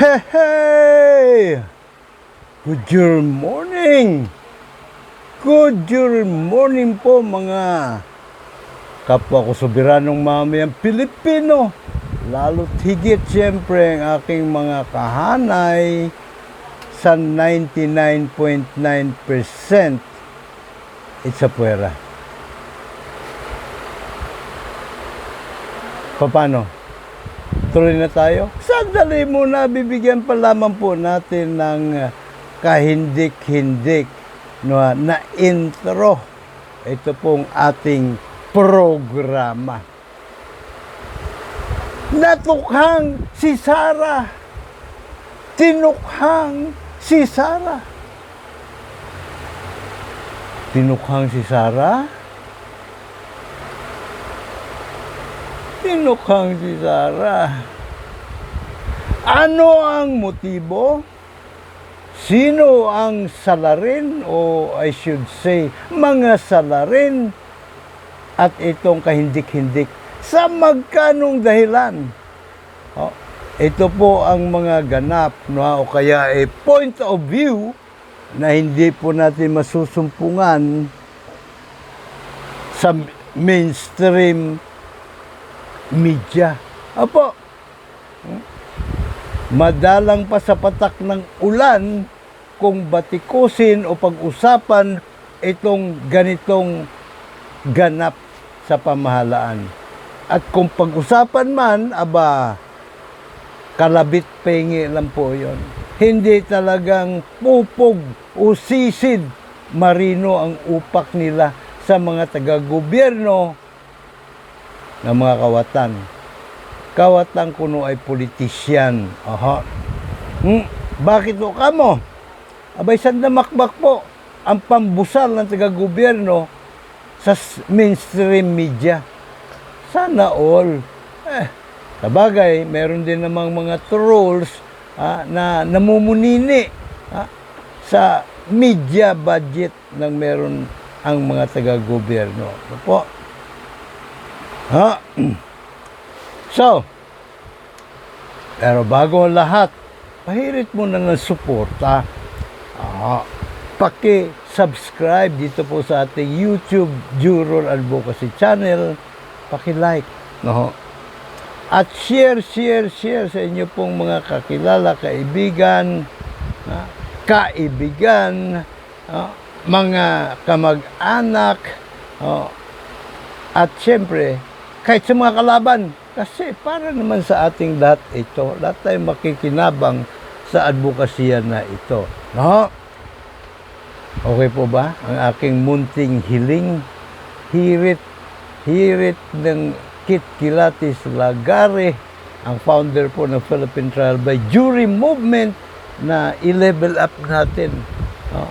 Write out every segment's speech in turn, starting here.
Hey, hey! Good morning! Good morning po mga kapwa ko soberanong mamayang Pilipino. Lalo't higit siyempre ang aking mga kahanay sa 99.9% it's a puwera. Paano? Tuloy na tayo? Sandali muna, bibigyan pa lamang po natin ng uh, kahindik-hindik no, na intro. Ito pong ating programa. Natukhang si Sarah. Tinukhang si Sarah. Tinukhang si Sarah? Tinukhang si Sarah. Ano ang motibo? Sino ang salarin o I should say mga salarin at itong kahindik-hindik sa magkanong dahilan? Oh, ito po ang mga ganap no, o kaya a point of view na hindi po natin masusumpungan sa mainstream media. Apo, madalang pa sa patak ng ulan kung batikusin o pag-usapan itong ganitong ganap sa pamahalaan. At kung pag-usapan man, aba, kalabit pengi lang po yon. Hindi talagang pupog o sisid marino ang upak nila sa mga taga-gobyerno ng mga kawatan. Kawatan kuno ay politisyan. Aha. Hmm, bakit o kamo? Abay, saan makbak po ang pambusal ng taga-gobyerno sa mainstream media? Sana all. Eh, sabagay, meron din namang mga trolls ah, na namumunini ah, sa media budget ng meron ang mga taga-gobyerno. Ano po? Ha? So, pero bago ang lahat, pahirit mo na ng suporta. Ah, paki-subscribe dito po sa ating YouTube Juror Advocacy Channel. Paki-like. No? At share, share, share sa inyo pong mga kakilala, kaibigan, kaibigan, mga kamag-anak, ah, at syempre, kahit sa mga kalaban, kasi para naman sa ating lahat ito, lahat tayo makikinabang sa advokasya na ito. No? Okay po ba? Ang aking munting hiling, hirit, hirit ng Kit Kilatis Lagare, ang founder po ng Philippine Trial by Jury Movement na i-level up natin. No?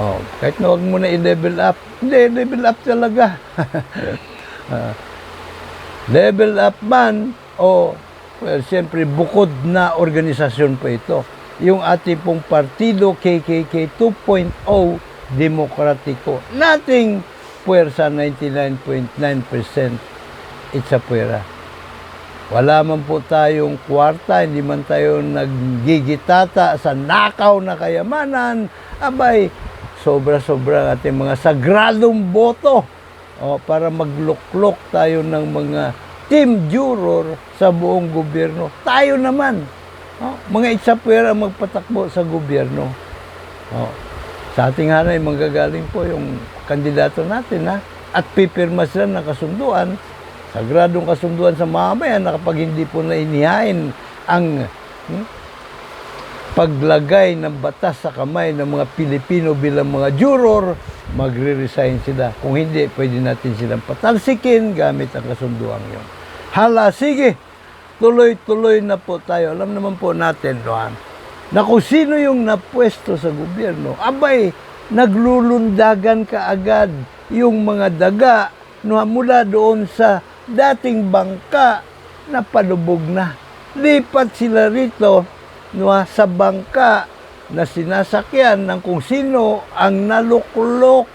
Oh, kahit na huwag mo na i-level up, hindi, level up talaga. Ah, level up man o well, siyempre bukod na organisasyon po ito. Yung ating pong partido KKK 2.0 demokratiko. Nating puwersa 99.9% it's a puwera. Wala man po tayong kwarta, hindi man tayo naggigitata sa nakaw na kayamanan. Abay, sobra-sobra ating mga sagradong boto o, para magluklok tayo ng mga team juror sa buong gobyerno. Tayo naman, o, mga itsapwera magpatakbo sa gobyerno. O, sa ating hanay, manggagaling po yung kandidato natin, ha? At pipirma sila ng kasunduan, sagradong kasunduan sa mamayan na kapag hindi po na inihain ang hmm, paglagay ng batas sa kamay ng mga Pilipino bilang mga juror, magre-resign sila. Kung hindi, pwede natin silang patalsikin gamit ang kasunduan yon. Hala, sige, tuloy-tuloy na po tayo. Alam naman po natin, Doan, na kung sino yung napwesto sa gobyerno, abay, naglulundagan ka agad yung mga daga no, mula doon sa dating bangka na palubog na. Lipat sila rito sa bangka na sinasakyan ng kung sino ang naluklok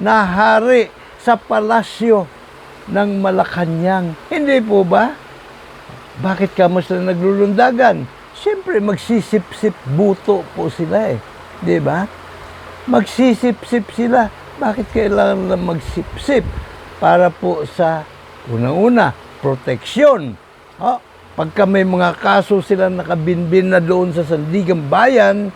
na hari sa palasyo ng Malacanang. Hindi po ba? Bakit ka mo sila naglulundagan? Siyempre, magsisip-sip buto po sila eh. Di ba? Magsisip-sip sila. Bakit kailangan na magsip-sip? Para po sa unang-una, proteksyon. Oh, pagka may mga kaso sila nakabinbin na doon sa Sandigan Bayan,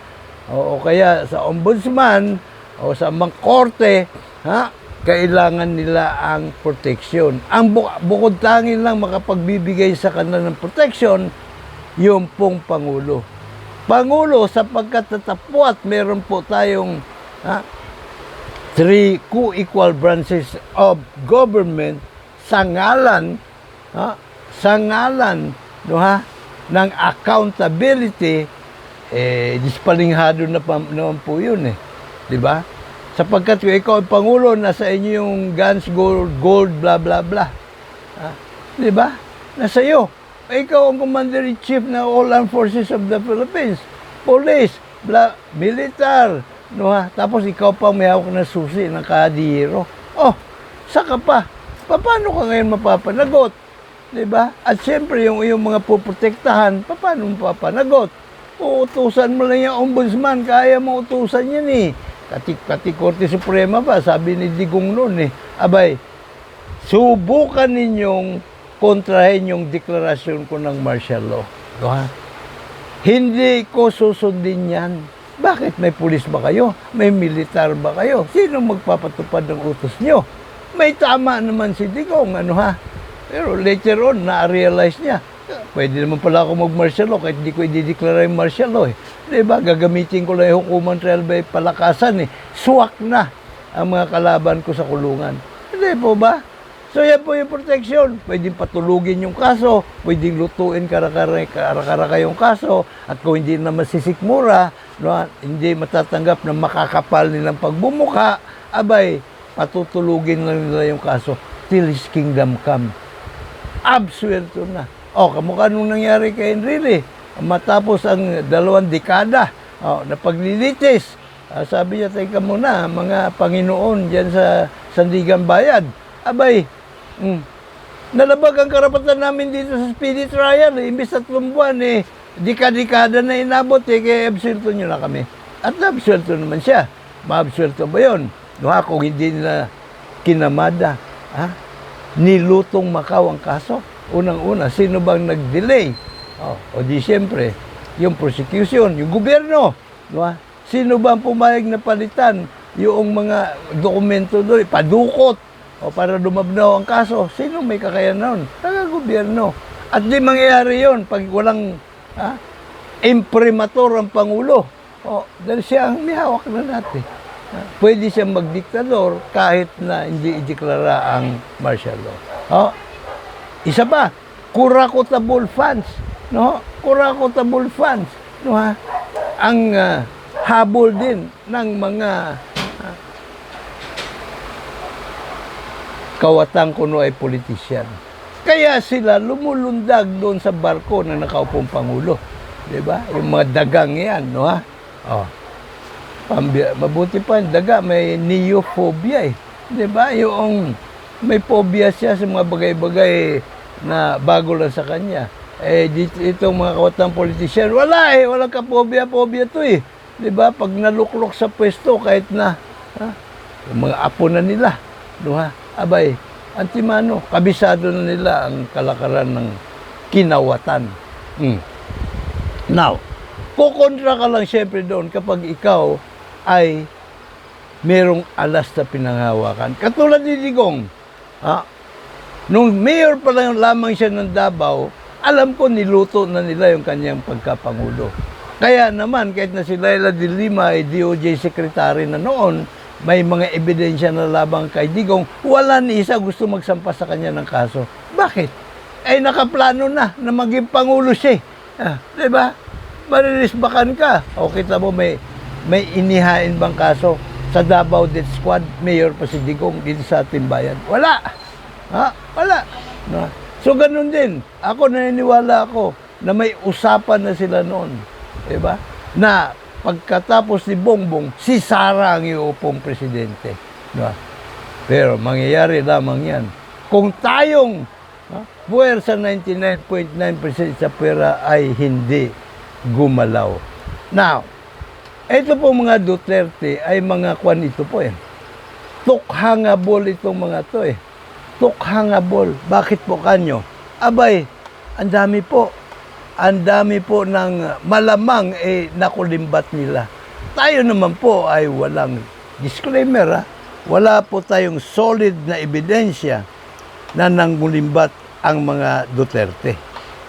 o, o kaya sa ombudsman, o sa mga korte, ha, kailangan nila ang proteksyon. Ang bu- bukod tangin lang makapagbibigay sa kanila ng proteksyon, yung pong Pangulo. Pangulo, sapagkat natapwat, meron po tayong ha, three co-equal branches of government sa ngalan, ha, sa ngalan no, ha, ng accountability, eh, dispalinghado na pa, naman po yun eh. Di ba? Sapagkat kung ikaw ang Pangulo, nasa inyo yung guns, gold, gold, blah, blah, blah. Ha? Di ba? Nasa iyo. Ikaw ang Commander-in-Chief ng All Armed Forces of the Philippines. Police, bla, militar. No, ha? Tapos ikaw pa may hawak na susi ng kadiro. Oh, saka. Pa- Paano ka ngayon mapapanagot? Di ba? At siyempre, yung, yung mga puprotektahan, pa- paano mo papanagot? Uutusan mo lang yung ombudsman, kaya mo utusan yan eh. Kati, kati Korte Suprema pa, sabi ni Digong noon eh. Abay, subukan ninyong kontrahin yung deklarasyon ko ng martial law. Diba? Hindi ko susundin yan. Bakit? May pulis ba kayo? May militar ba kayo? Sino magpapatupad ng utos nyo? May tama naman si Digong, ano ha? Pero later on, na-realize niya, pwede naman pala ako mag-martial law kahit hindi ko i-declare yung martial law eh. Diba? Gagamitin ko lang yung hukuman trial by palakasan eh. Suwak na ang mga kalaban ko sa kulungan. Hindi po ba? So yan po yung protection. Pwedeng patulugin yung kaso, pwedeng lutuin karakara yung kaso, at kung hindi na masisikmura, no, hindi matatanggap na makakapal nilang pagbumuka, abay, patutulugin lang nila yung kaso till his kingdom come. Absuelto na. O, kamukha nung nangyari kay Enrile. Matapos ang dalawang dekada oh, na paglilitis, ah, sabi niya, teka muna, mga Panginoon dyan sa Sandigan Bayan, abay, mm, nalabag ang karapatan namin dito sa speedy trial. Eh. Imbis tatlong buwan, eh, dekada-dekada na inabot, eh, kaya absuelto nyo na kami. At absuelto naman siya. Maabsuelto ba yun? No, kung hindi nila kinamada, ha? Nilutong Macau ang kaso. Unang-una, sino bang nag-delay? Oh, o di siyempre, yung prosecution, yung gobyerno. No? Sino ba ang pumayag na palitan yung mga dokumento doon, padukot o para dumabnaw ang kaso? Sino may kakayanan nun? Taga-gobyerno. At di mangyayari yon pag walang ha, imprimatur ang Pangulo. O, dahil siya ang may hawak na natin. Pwede siyang magdiktador kahit na hindi ideklara ang martial law. O, isa pa, kurakotable funds. No? Kurakotable funds. No, ha? Ang ah, habol din ng mga ah, kawatang kuno ay politisyan. Kaya sila lumulundag doon sa barko na nakaupong Pangulo. Di ba? Yung mga dagang yan, no ha? Oh. Pambi- mabuti pa daga, may neophobia eh. Di ba? Yung may phobia siya sa mga bagay-bagay na bago lang sa kanya. Eh, dito, itong mga kawatang politisyan, wala eh, walang kapobia-phobia to eh. Di ba? Pag naluklok sa pwesto, kahit na, ha? mga apo na nila, no ha? Abay, antimano, kabisado na nila ang kalakaran ng kinawatan. Hmm. Now, kukontra ka lang siyempre doon kapag ikaw ay merong alas na pinanghawakan. Katulad ni Digong, ha? nung mayor pa lang lamang siya ng Davao, alam ko niluto na nila yung kanyang pagkapangulo. Kaya naman, kahit na si Laila de Lima ay DOJ secretary na noon, may mga ebidensya na labang kay Digong, wala ni isa gusto magsampa sa kanya ng kaso. Bakit? Ay nakaplano na na maging pangulo siya. eh. Ah, di ba? Marilisbakan ka. O kita mo may may inihain bang kaso sa Davao Death Squad, mayor pa si Digong dito sa ating bayan. Wala. Ha? Wala. No? So ganun din. Ako naniniwala ako na may usapan na sila noon. Di ba? Na pagkatapos ni Bongbong, si Sara ang iupong presidente. Di ba? Pero mangyayari lamang yan. Kung tayong ha, puwersa 99.9% sa pera ay hindi gumalaw. Now, ito po mga Duterte ay mga kwan ito po eh. Tukhangable itong mga to eh. Tukhangable. Bakit po kanyo? Abay, ang dami po. Ang dami po ng malamang eh nakulimbat nila. Tayo naman po ay walang disclaimer ha. Wala po tayong solid na ebidensya na nangulimbat ang mga Duterte.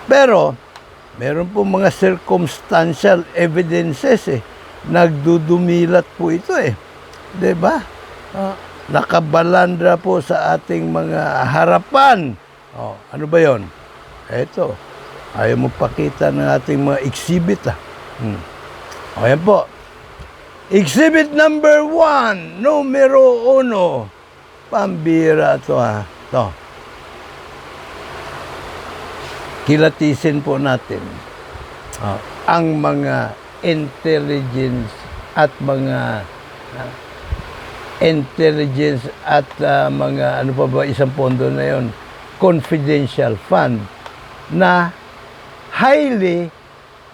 Pero, meron po mga circumstantial evidences eh. Nagdudumilat po ito eh. ba? Ah, nakabalandra po sa ating mga harapan. Oh, ano ba 'yon? Ito. Ayaw mo pakita ng ating mga exhibit ah. Hmm. O yan po. Exhibit number one, numero uno. Pambira to ha. To. Kilatisin po natin ah, ang mga intelligence at mga ah, intelligence at ah, mga ano pa ba isang pondo na yon confidential fund na highly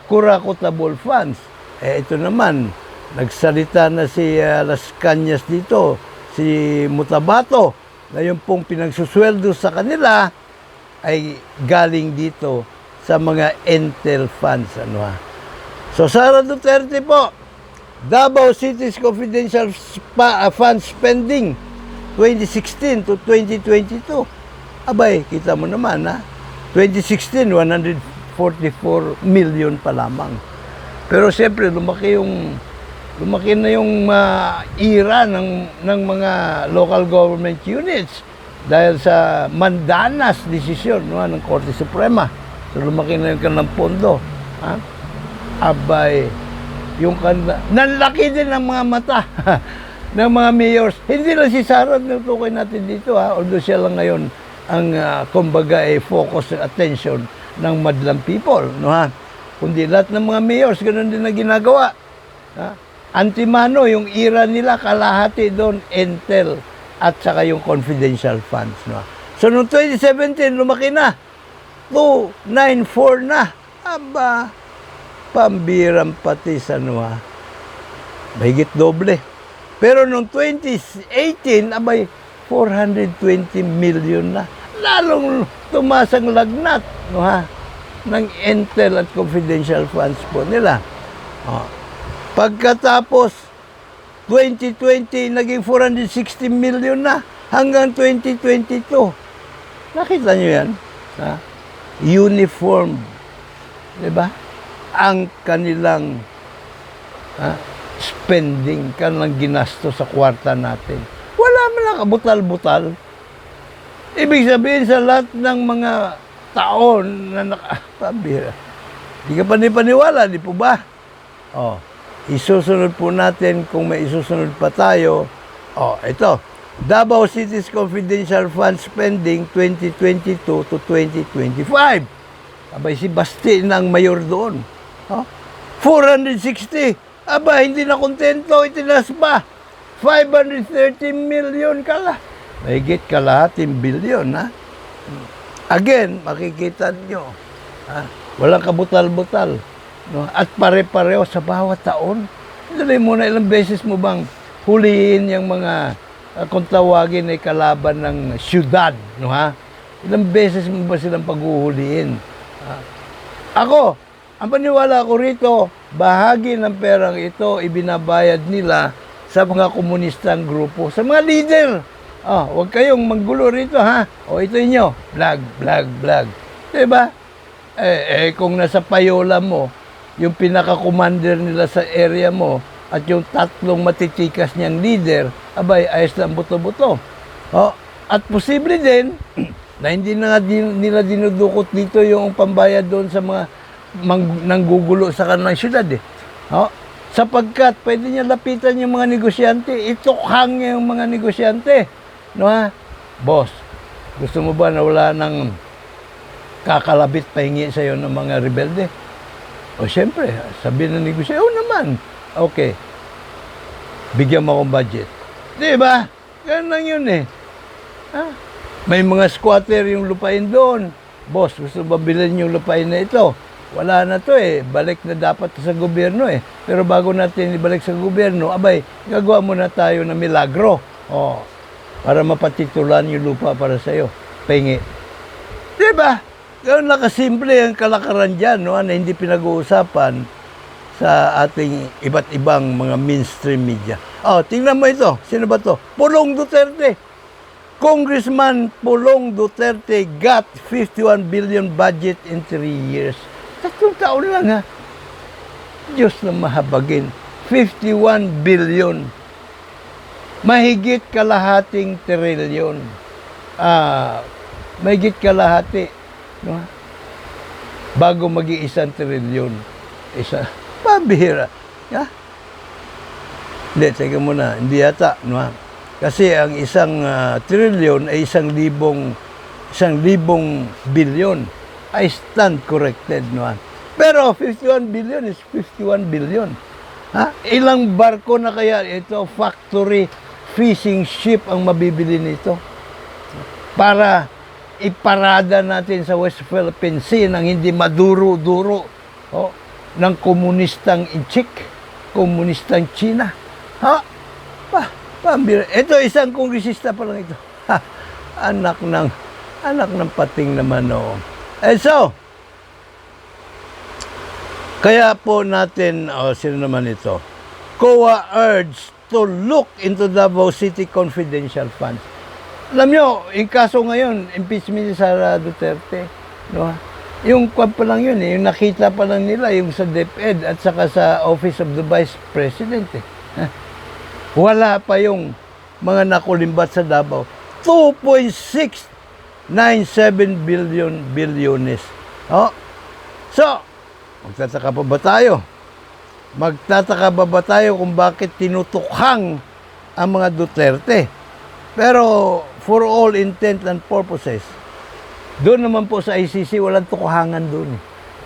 kurakotable funds. Eh, ito naman, nagsalita na si uh, Las Cañas dito, si Mutabato, na yung pong pinagsusweldo sa kanila ay galing dito sa mga Intel funds. Ano ha? So, Sara Duterte po, Davao City's confidential spa, uh, fund spending 2016 to 2022. Abay, kita mo naman ha. 2016, 144 million pa lamang. Pero siyempre, lumaki yung lumaki na yung uh, ira ng, ng mga local government units dahil sa mandanas desisyon no, ng Korte Suprema. So lumaki na yung kanilang pondo. Ha? Abay, yung kanila, nanlaki din ang mga mata ng mga mayors. Hindi lang si Sara natutukoy natin dito ha, although siya lang ngayon ang uh, kumbaga ay focus ng attention ng madlang people, no ha? Kundi lahat ng mga mayors, ganun din na ginagawa. Ha? Antimano, yung ira nila, kalahati doon, Intel at saka yung confidential funds. No? So, noong 2017, lumaki na. 294 na. Aba, pambirang pati sa ano ha. Mahigit doble. Pero noong 2018, abay, 420 million na. Lalong tumasang lagnat, no ha? ng Intel at confidential funds po nila. Oh. Pagkatapos, 2020, naging 460 million na hanggang 2022. Nakita nyo yan? Ha? Uniform. Di ba? Ang kanilang ha? spending, kanilang ginasto sa kwarta natin. Wala man lang kabutal-butal. Ibig sabihin sa lahat ng mga taon na nakapabira. Di ka pa ni paniwala, di po ba? Oh, isusunod po natin kung may isusunod pa tayo. Oh, ito. Davao City's Confidential Fund Spending 2022 to 2025. Abay, si Basti ang mayor doon. Oh, 460. Aba, hindi na kontento, itinas pa. 530 million kala. Mahigit kalahating bilyon, ha? Again, makikita nyo, ha? walang kabutal-butal. No? At pare-pareho sa bawat taon. Dali mo na ilang beses mo bang huliin yung mga uh, kung tawagin ay kalaban ng syudad, no ha? Ilang beses mo ba silang paghuhuliin? Ha? Ako, ang paniwala ko rito, bahagi ng perang ito ibinabayad nila sa mga komunistang grupo, sa mga leader. Oh, huwag kayong manggulo rito ha. O ito inyo, vlog, vlog, vlog. 'Di ba? Eh, eh kung nasa payola mo, yung pinaka-commander nila sa area mo at yung tatlong matitikas niyang leader, abay, ayos lang buto-buto. Oh, at posible din na hindi na nga din, nila dinudukot dito yung pambayad doon sa mga mang, nanggugulo sa kanilang syudad eh. Oh, sapagkat pwede niya lapitan yung mga negosyante, itukhang niya yung mga negosyante. No ha? Boss, gusto mo ba na wala ng kakalabit pahingi sa iyo ng mga rebelde? O siyempre, sabi ng negosyo, oh naman. Okay. Bigyan mo akong budget. Di ba? Ganun lang yun eh. Ha? May mga squatter yung lupain doon. Boss, gusto ba bilhin yung lupain na ito? Wala na to eh. Balik na dapat sa gobyerno eh. Pero bago natin ibalik sa gobyerno, abay, gagawa muna tayo ng milagro. Oh, para mapatitulan yung lupa para sa'yo. Pengi. Di ba? Ganun lang kasimple ang kalakaran dyan, no? na hindi pinag-uusapan sa ating iba't ibang mga mainstream media. Oh, tingnan mo ito. Sino ba to? Pulong Duterte. Congressman Pulong Duterte got 51 billion budget in 3 years. Tatlong taon lang ha. Diyos na mahabagin. 51 billion. Mahigit kalahating trilyon. Ah, mahigit kalahati. No? Bago mag-iisang trilyon. Isa. Pabihira. Ha? Hindi, teka muna. Hindi yata. No? Kasi ang isang ah, trilyon ay isang libong isang libong bilyon. I stand corrected. No? Pero 51 billion is 51 billion. Ha? Ilang barko na kaya ito factory fishing ship ang mabibili nito? Para iparada natin sa West Philippine Sea nang hindi maduro-duro oh, ng komunistang Inchik, komunistang China. Ha? Pa, pambira. Ito isang kongresista pa lang ito. Ha, anak ng anak ng pating naman no. Eh so, kaya po natin, oh, sino naman ito? COA urged to look into Davao City confidential funds. Alam nyo, yung kaso ngayon, impeachment ni Sara Duterte. No? Yung kwan pa lang yun, eh, yung nakita pa lang nila, yung sa DepEd at saka sa Office of the Vice President. Eh. Wala pa yung mga nakulimbat sa Davao. 2.697 billion bilyones. Oh. So, magtataka pa ba tayo? Magtataka ba ba tayo kung bakit tinutukhang ang mga Duterte? Pero for all intent and purposes, doon naman po sa ICC, walang tukuhangan doon.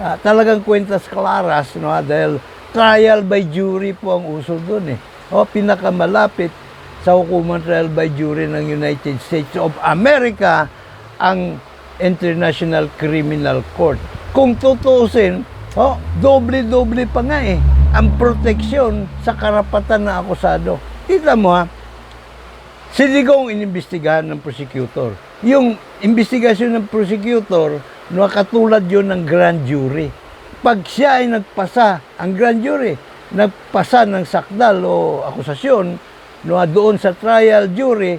Ah, talagang kwentas claras, no, ah, dahil trial by jury po ang uso doon. Eh. O, pinakamalapit sa hukuman trial by jury ng United States of America ang International Criminal Court. Kung tutusin, oh, doble-doble pa nga eh ang proteksyon sa karapatan ng akusado. Kita mo ha, Si Digong inimbestigahan ng prosecutor. Yung investigasyon ng prosecutor, no, katulad yun ng grand jury. Pag siya ay nagpasa, ang grand jury, nagpasa ng sakdal o akusasyon, no, doon sa trial jury,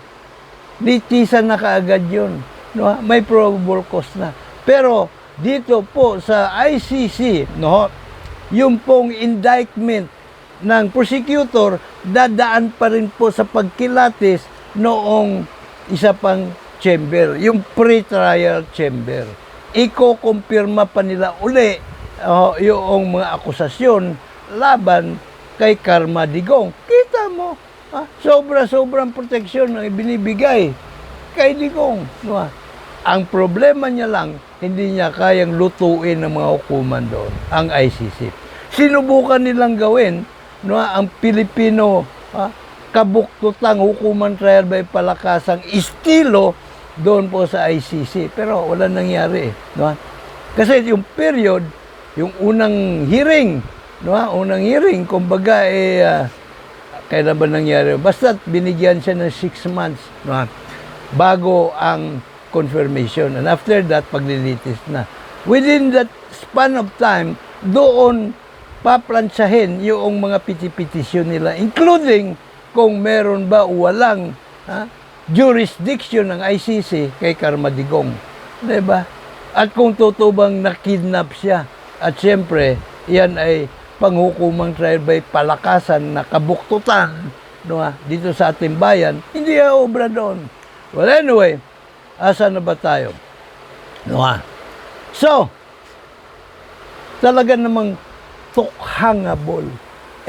litisan na kaagad yun. No, may probable cause na. Pero dito po sa ICC, no, yung pong indictment ng prosecutor, dadaan pa rin po sa pagkilatis noong isa pang chamber, yung pre-trial chamber. Iko-kumpirma pa nila uli oh, yung mga akusasyon laban kay Karma Digong. Kita mo, ah, sobra-sobrang proteksyon ang ibinibigay kay Digong. No? Ang problema niya lang, hindi niya kayang lutuin ng mga hukuman doon, ang ICC. Sinubukan nilang gawin no, ang Pilipino ah, kabuktutang hukuman trial by palakasang estilo doon po sa ICC. Pero wala nangyari. No? Kasi yung period, yung unang hearing, no? unang hearing, kumbaga, eh, ah, kailan ba nangyari? Basta binigyan siya ng six months no? bago ang confirmation. And after that, paglilitis na. Within that span of time, doon paplansyahin yung mga piti-petisyon nila, including kung meron ba o walang ha, jurisdiction ng ICC kay Karmadigong. Di ba? At kung totoo bang nakidnap siya, at siyempre, yan ay panghukumang trial by palakasan na kabuktutan no, ha, dito sa ating bayan, hindi obra doon. Well, anyway, asa na ba tayo? No, ha? So, talaga namang tukhangable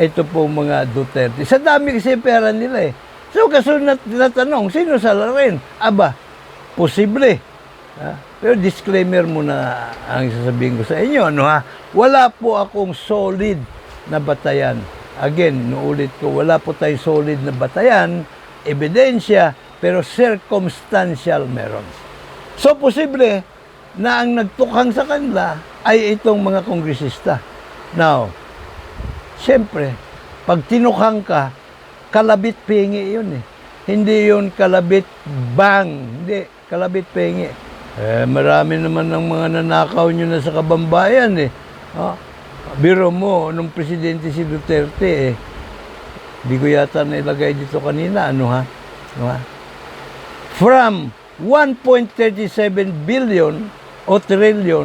ito po mga Duterte. Sa dami kasi pera nila eh. So kasunod na tanong, sino salarin? Aba, posible. Ha? Pero disclaimer muna ang sasabihin ko sa inyo. Ano, ha? Wala po akong solid na batayan. Again, nuulit ko, wala po tayong solid na batayan, ebidensya, pero circumstantial meron. So posible na ang nagtukhang sa kanila ay itong mga kongresista. Now, siyempre, pag tinukhang ka, kalabit pingi yun eh. Hindi yun kalabit bang. Hindi, kalabit pingi. Eh, marami naman ng mga nanakaw nyo na sa kabambayan eh. Ah, biro mo, nung presidente si Duterte eh, di ko yata nailagay dito kanina, ano ha? Ano ha? From 1.37 billion o trillion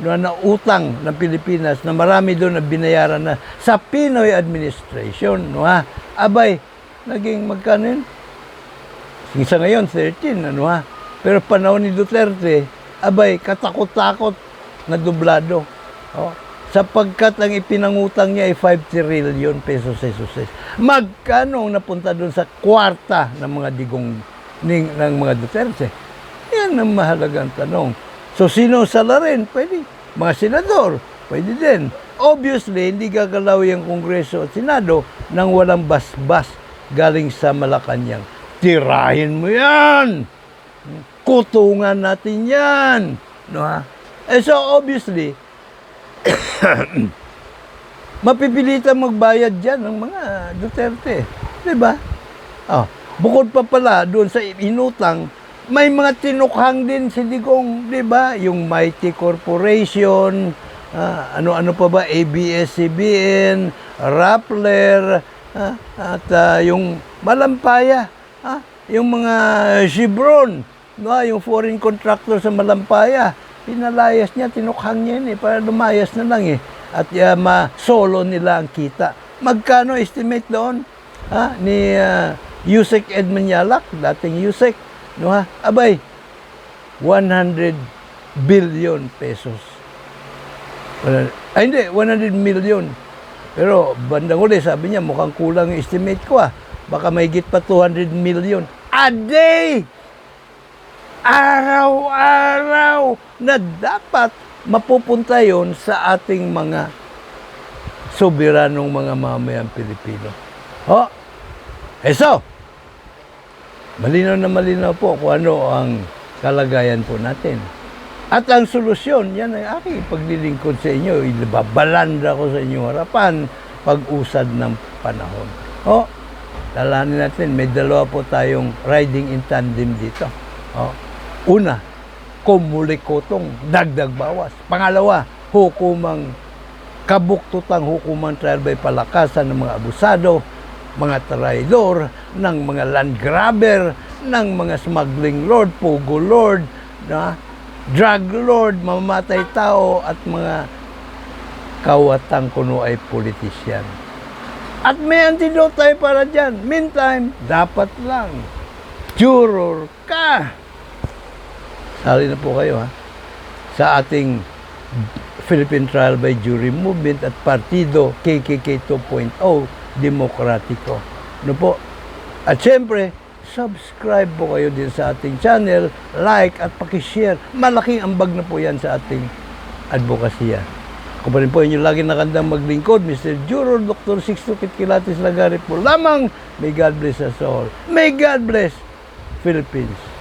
na nautang ng Pilipinas na marami doon na binayaran na sa Pinoy administration, no ha? Abay, naging magkano yun? Isa ngayon, 13, ano ha? Pero panahon ni Duterte, abay, katakot-takot na dublado. Oh. Sapagkat ang ipinangutang niya ay 5 trillion pesos pesos. Magkano ang napunta doon sa kwarta ng mga digong ning, ng mga Duterte? Yan ang mahalagang tanong. So, sino salarin? Pwede. Mga senador, pwede din. Obviously, hindi gagalaw yung Kongreso at Senado nang walang basbas galing sa Malacanang. Tirahin mo yan! Kutungan natin yan! No, ha? Eh, so, obviously, mapipilitan magbayad dyan ng mga Duterte. Di ba? Oh, bukod pa pala doon sa inutang, may mga tinukhang din si Digong, di ba? Yung Mighty Corporation, ah, ano-ano pa ba, ABS-CBN, Rappler, ah, at ah, yung Malampaya, ah, yung mga Chevron, no, yung foreign contractor sa Malampaya, pinalayas niya, tinukhang niya yun eh, para lumayas na lang eh. At uh, ma-solo nila ang kita. Magkano estimate doon? Ha? Ni uh, Yusek Edmund Yalak, dating Yusek. No ha? Abay, 100 billion pesos. Ay hindi, 100 million. Pero bandang uli, sabi niya, mukhang kulang estimate ko ah. Baka may git pa 200 million a day! araw-araw na dapat mapupunta yon sa ating mga soberanong mga mamayang Pilipino. Ho? Eh so, malinaw na malinaw po kung ano ang kalagayan po natin. At ang solusyon, yan ay aking paglilingkod sa inyo. Ibabalanda ko sa inyong harapan pag-usad ng panahon. O, lalanin natin, may dalawa po tayong riding in tandem dito. O, una, kumulikotong dagdag bawas. Pangalawa, hukumang kabuktutang hukumang trial by palakasan ng mga abusado, mga traidor, ng mga land grabber, ng mga smuggling lord, pugo lord, na drug lord, mamamatay tao at mga kawatang kuno ay politisyan. At may antidote tayo para dyan. Meantime, dapat lang, juror ka. Sali na po kayo ha. Sa ating Philippine Trial by Jury Movement at Partido KKK 2.0 Demokratiko. Ano po? At syempre, subscribe po kayo din sa ating channel, like at pakishare. Malaking ambag na po yan sa ating advokasya. Ako pa rin po inyo lagi nakandang maglingkod, Mr. Juror Dr. Sixto Kitkilatis Lagarit po lamang. May God bless us all. May God bless Philippines.